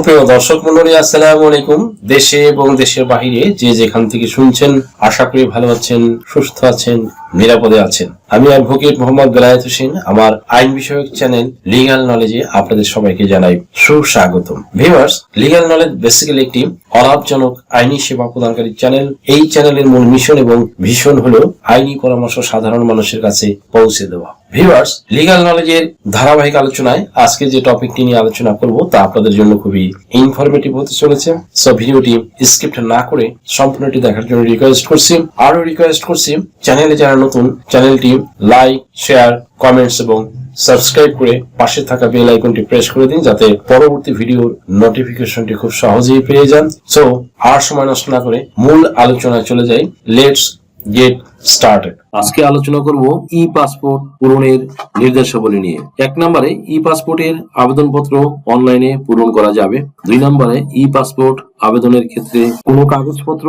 সুপ্রিয় দর্শক মন্ডলী, আসসালামু আলাইকুম। দেশে এবং দেশের বাহিরে যে যেখান থেকে শুনছেন, আশা করি ভালো আছেন, সুস্থ আছেন নিরাপদে আছেন। আমি অ্যাডভোকেট মোহাম্মদ বেলায়েত হোসেন, আমার আইন বিষয়ক চ্যানেল লিগাল নলেজে আপনাদের সবাইকে জানাই সুস্বাগতম। ভিউয়ার্স লিগাল নলেজ বেসিক্যালি একটি অলাভজনক আইনি সেবা প্রদানকারী চ্যানেল এই চ্যানেলের মূল মিশন এবং ভীষণ হলো আইনি পরামর্শ সাধারণ মানুষের কাছে পৌঁছে দেওয়া। ভিউয়ার্স লিগাল নলেজের ধারাবাহিক আলোচনায় আজকে যে টপিকটি নিয়ে আলোচনা করব তা আপনাদের জন্য খুবই ইনফরমেটিভ হতে চলেছে। সো ভিডিওটি স্ক্রিপ্ট না করে সম্পূর্ণটি দেখার জন্য রিকোয়েস্ট করছি। আরও রিকোয়েস্ট করছি চ্যানেলে যারা নতুন চ্যানেলটি লাইক, শেয়ার, কমেন্টস এবং সাবস্ক্রাইব করে পাশে থাকা বেল আইকনটি প্রেস করে দিন যাতে পরবর্তী ভিডিওর নোটিফিকেশনটি খুব সহজেই পেয়ে যান। সো আর সময় নষ্ট না করে মূল আলোচনায় চলে যাই। লেটস গেট স্টার্টেড আজকে আলোচনা করব ই পাসপোর্ট পূরণের নির্দেশাবলী নিয়ে। এক নম্বরে ই পাসপোর্টের আবেদনপত্র অনলাইনে পূরণ করা যাবে। দুই নম্বরে ই পাসপোর্ট আবেদনের ক্ষেত্রে কোনো কাগজপত্র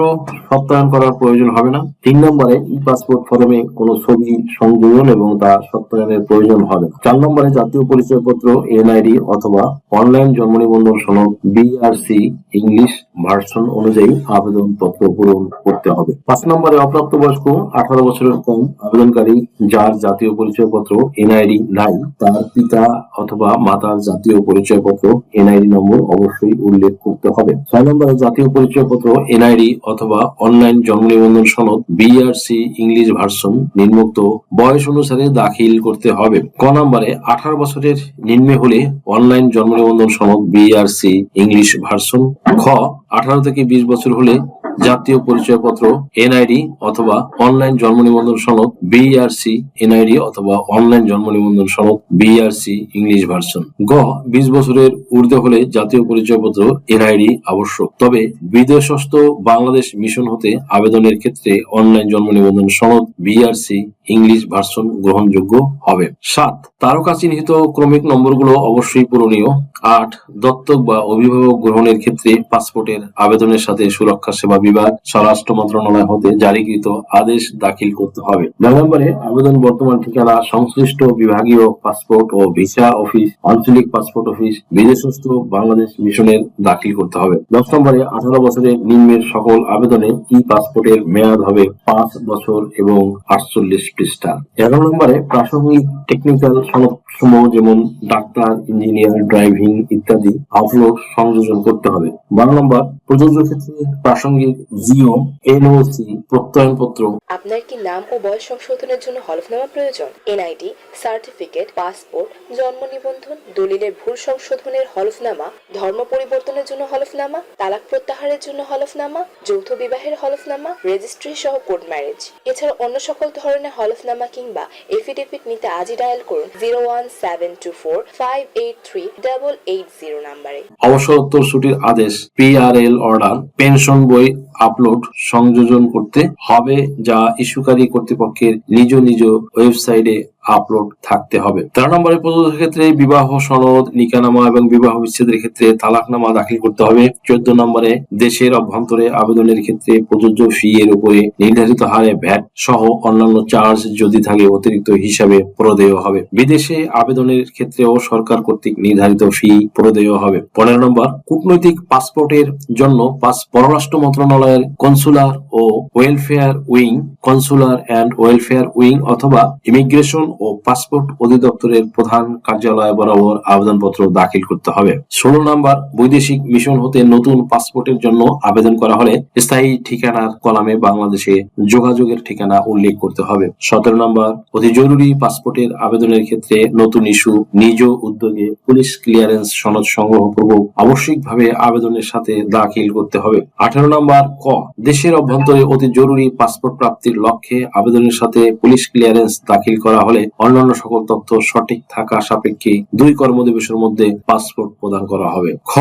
সত্যায়ন করার প্রয়োজন হবে না। তিন নম্বরে ই পাসপোর্ট ফর্মে কোনো ছবি সংযোজন এবং তা সত্যায়নের প্রয়োজন হবে। চার নম্বরে জাতীয় পরিচয়পত্র এনআইডি অথবা অনলাইন জন্ম নিবন্ধন সনদ বিআরসি ইংলিশ ভার্সন অনুযায়ী আবেদনপত্র পূরণ করতে হবে। পাঁচ নম্বরে অপ্রাপ্তবয়স্ক, আঠারো বছরের কম আবেদনকারী, যার জাতীয় পরিচয়পত্র এনআইডি নাই, তার পিতা অথবা মাতার জাতীয় পরিচয়পত্র এনআইডি নম্বর অবশ্যই উল্লেখ করতে হবে। ছয় জাতীয় পরিচয়পত্র, এনআইডি অথবা অনলাইন জন্ম নিবন্ধন সনদ বিআরসি ইংলিশ ভার্সন নিম্নোক্ত বয়স অনুসারে দাখিল করতে হবে। ক নম্বরে, আঠারো বছরের নিম্নে হলে অনলাইন জন্ম নিবন্ধন সনদ বিআরসি ইংলিশ ভার্সন খ, আঠারো থেকে বিশ বছর হলে জাতীয় পরিচয়পত্র এনআইডি অথবা অনলাইন জন্ম নিবন্ধন সনদ বিআরসি এনআইডি অথবা অনলাইন জন্ম নিবন্ধন সনদ বিআরসি ইংলিশ ভার্সন গ, বিশ বছরের ঊর্ধ্বে হলে জাতীয় পরিচয়পত্র এনআইডি আবশ্যক। তবে বিদেশস্থ বাংলাদেশ মিশন হতে আবেদনের ক্ষেত্রে অনলাইন জন্ম নিবন্ধন সনদ বিআরসি ইংলিশ ভার্সন গ্রহণযোগ্য হবে। সাত তারকা চিহ্নিত ক্রমিক নম্বরগুলো অবশ্যই পূরণীয়। আট, দত্তক বা অভিভাবক গ্রহণের ক্ষেত্রে পাসপোর্টের আবেদনের সাথে সুরক্ষা সেবা বিভাগ স্বরাষ্ট্র মন্ত্রণালয় হতে জারিকৃত আদেশ দাখিল করতে হবে। নয় নম্বরে আবেদন বর্তমান ঠিকানা সংশ্লিষ্ট বিভাগীয় পাসপোর্ট ও ভিসা অফিস, আঞ্চলিক পাসপোর্ট অফিস, বিদেশস্থ বাংলাদেশ মিশনের দাখিল করতে হবে। দশ নম্বরে আঠারো বছরের নিম্নের সকল আবেদনে ই পাসপোর্টের মেয়াদ হবে পাঁচ বছর এবং আটচল্লিশ পৃষ্ঠা। এগারো নম্বরে প্রাসঙ্গিক টেকনিক্যাল সনদ সমূহ যেমন ডাক্তার, ইঞ্জিনিয়ার, ড্রাইভিং ইত্যাদি আপলোড সংযোজন করতে হবে। বারো নম্বর প্রযোজ্য ক্ষেত্রে প্রাসঙ্গিক জিও এনওসি প্রত্যয়নপত্র। আপনার কি নাম ও বয়স সংশোধনের জন্য হলফনামা প্রয়োজন? এনআইডি সার্টিফিকেট পাসপোর্ট জন্ম নিবন্ধন দলিলের ভুল সংশোধনের হলফনামা ধর্ম পরিবর্তনের জন্য হলফনামা তালাক প্রত্যাহারের জন্য হলফনামা যৌথ বিবাহের হলফনামা রেজিস্ট্রি সহ কোর্ট ম্যারেজ এছাড়া অন্য সকল ধরনের হলফনামা কিংবা এফিডেভিট নিতে আজই ডায়াল করুন zero one seven two four five eight three double eight zero নাম্বারে অবসরোত্তর ছুটির আদেশ পিআরএল অর্ডার পেনশন বই আপলোড সংযোজন করতে হবে যা ইস্যুকারী কর্তৃপক্ষের নিজ নিজ ওয়েবসাইটে আপলোড থাকতে হবে। তেরো নম্বরে প্রযোজ্য ক্ষেত্রে বিবাহ সনদ, নিকানামা এবং বিবাহ বিচ্ছেদের ক্ষেত্রে তালাকনামা দাখিল করতে হবে। চোদ্দ নম্বরে দেশের অভ্যন্তরে আবেদনের ক্ষেত্রে প্রযোজ্য ফি এর উপরে নির্ধারিত হারে ভ্যাট সহ অন্যান্য চার্জ যদি থাকে, অতিরিক্ত হিসাবে প্রদেয় হবে। বিদেশে আবেদনের ক্ষেত্রেও সরকার কর্তৃক নির্ধারিত ফি প্রদেয় হবে। পনেরো নম্বর, কূটনৈতিক পাসপোর্টের জন্য পাস পররাষ্ট্র মন্ত্রণালয়ের consular O welfare wing consular and welfare wing অথবা ইমিগ্রেশন ও পাসপোর্ট অধিদপ্তরের প্রধান কার্যালয় বরাবর আবেদনপত্র দাখিল করতে হবে। ষোলো নম্বর, বৈদেশিক মিশন হতে নতুন পাসপোর্টের জন্য আবেদন করা হলে স্থায়ী ঠিকানার কলামে বাংলাদেশে যোগাযোগের ঠিকানা উল্লেখ করতে হবে। সতেরো নম্বর, অতি জরুরি পাসপোর্টের আবেদনের ক্ষেত্রে নতুন ইস্যু, নিজ উদ্যোগে পুলিশ ক্লিয়ারেন্স সনদ সংগ্রহ পূর্বক আবশ্যিকভাবে আবেদনের সাথে দাখিল করতে হবে। আঠারো নম্বর, ক, দেশের অভ্যন্তরে অতি জরুরি পাসপোর্ট প্রাপ্তির লক্ষ্যে আবেদনের সাথে পুলিশ ক্লিয়ারেন্স দাখিল করা হলে অন্যান্য সকল তথ্য সঠিক থাকা সাপেক্ষে দুই কর্মদিবসের মধ্যে পাসপোর্ট প্রদান করা হবে। খ,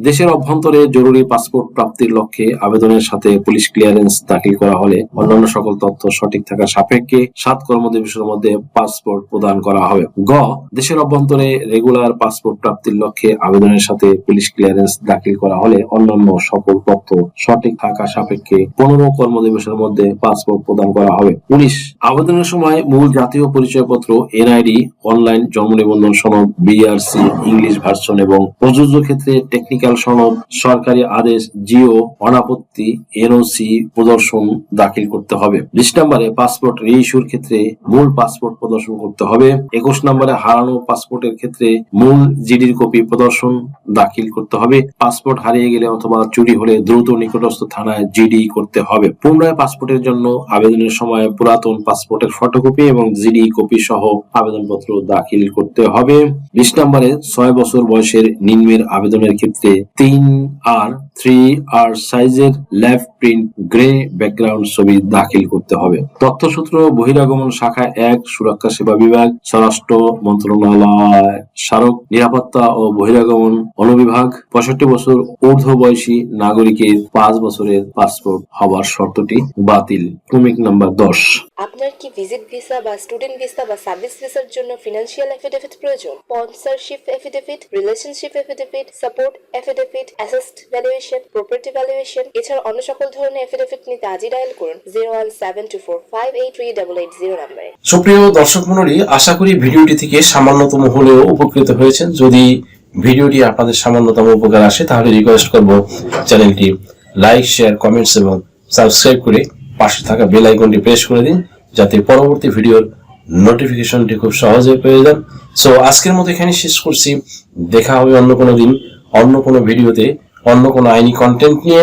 দেশের অভ্যন্তরে জরুরি পাসপোর্ট প্রাপ্তির লক্ষ্যে আবেদনের সাথে পুলিশ ক্লিয়ারেন্স দাখিল করা হলে অন্যান্য সকল তথ্য সঠিক থাকা সাপেক্ষে সাত কর্মদিবসের মধ্যে পাসপোর্ট প্রদান করা হবে। গ, দেশের অভ্যন্তরে রেগুলার পাসপোর্ট প্রাপ্তির লক্ষ্যে আবেদনের সাথে পুলিশ ক্লিয়ারেন্স দাখিল করা হলে অন্যান্য সকল তথ্য সঠিক থাকা সাপেক্ষে পনেরো কর্মদিবসের মধ্যে পাসপোর্ট প্রদান করা হবে। উনিশ, আবেদনের সময় মূল জাতীয় পরিচয় পরিচয়পত্র, এনআইডি, অনলাইন জন্ম নিবন্ধন সনদ বিআরসি ইংলিশ ভার্সন এবং প্রযোজ্য ক্ষেত্রে টেকনিক্যাল সনদ, সরকারি আদেশ, জিও, অনাপত্তি এনওসি প্রদর্শন দাখিল করতে হবে। বিশ নম্বরে পাসপোর্ট রিইস্যুর ক্ষেত্রে মূল পাসপোর্ট প্রদর্শন করতে হবে। একুশ নম্বরে হারানো পাসপোর্টের ক্ষেত্রে মূল জিডির কপি প্রদর্শন দাখিল করতে হবে। পাসপোর্ট হারিয়ে গেলে অথবা চুরি হলে দ্রুত নিকটস্থ থানায় জিডি করতে হবে। পুনরায় পাসপোর্টের জন্য আবেদনের সময় পুরাতন পাসপোর্টের ফটোকপি এবং জিডি কপি সহ আবেদনপত্র দাখিল করতে হবে। বিশ নম্বরে ছয় বছর বয়সের নিম্নের আবেদনের ক্ষেত্রে তিন আর থ্রি আর সাইজের লেফট প্রিন্ট গ্রে ব্যাকগ্রাউন্ড ছবি দাখিল করতে হবে। তথ্যসূত্র, বহিরাগমন শাখা এক, সুরক্ষা সেবা বিভাগ, স্বরাষ্ট্র মন্ত্রণালয়, স্মারক, নিরাপত্তা ও বহিরাগমন অনুবিভাগ, পঁয়ষট্টি বছর ঊর্ধ্ব বয়সী নাগরিকের পাঁচ বছরের পাসপোর্ট হওয়ার শর্তটি বাতিল। ক্রমিক নাম্বার দশ। আপনার কি ভিজিট ভিসা বা স্টুডেন্ট ভিসা বা সার্ভিস ভিসার জন্য ফিনান্সিয়াল এফিডেভিট প্রয়োজন। Sponsorship affidavit, relationship affidavit, support affidavit, asset valuation, property valuation. এছাড়া অন্য সকল ধরনের এফিডেভিট নিতে আজই ডায়াল করুন zero one seven two four five eight three double eight zero নাম্বারে। সুপ্রিয় দর্শক মন্ডলী আশা করি ভিডিওটি থেকে সামান্যতম হলেও উপকৃত হয়েছেন। যদি ভিডিওটি আপনাদের সামান্যতম উপকার আসে, তাহলে রিকোয়েস্ট করব চ্যানেলটি লাইক শেয়ার কমেন্টস এবং সাবস্ক্রাইব করে পাশে থাকা বেল আইকনটি প্রেস করে দিন, যাতে পরবর্তী ভিডিওর নোটিফিকেশনটি খুব সহজে পেয়ে যান। সো আজকের মতো এখানে শেষ করছি। দেখা হবে অন্য কোনো দিন, অন্য কোনো ভিডিওতে অন্য কোনো আইনি কন্টেন্ট নিয়ে।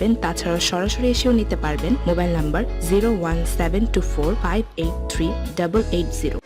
তাছাড়া সরাসরি এসেও নিতে পারবেন। Mobile number zero one seven two four five eight three double eight zero.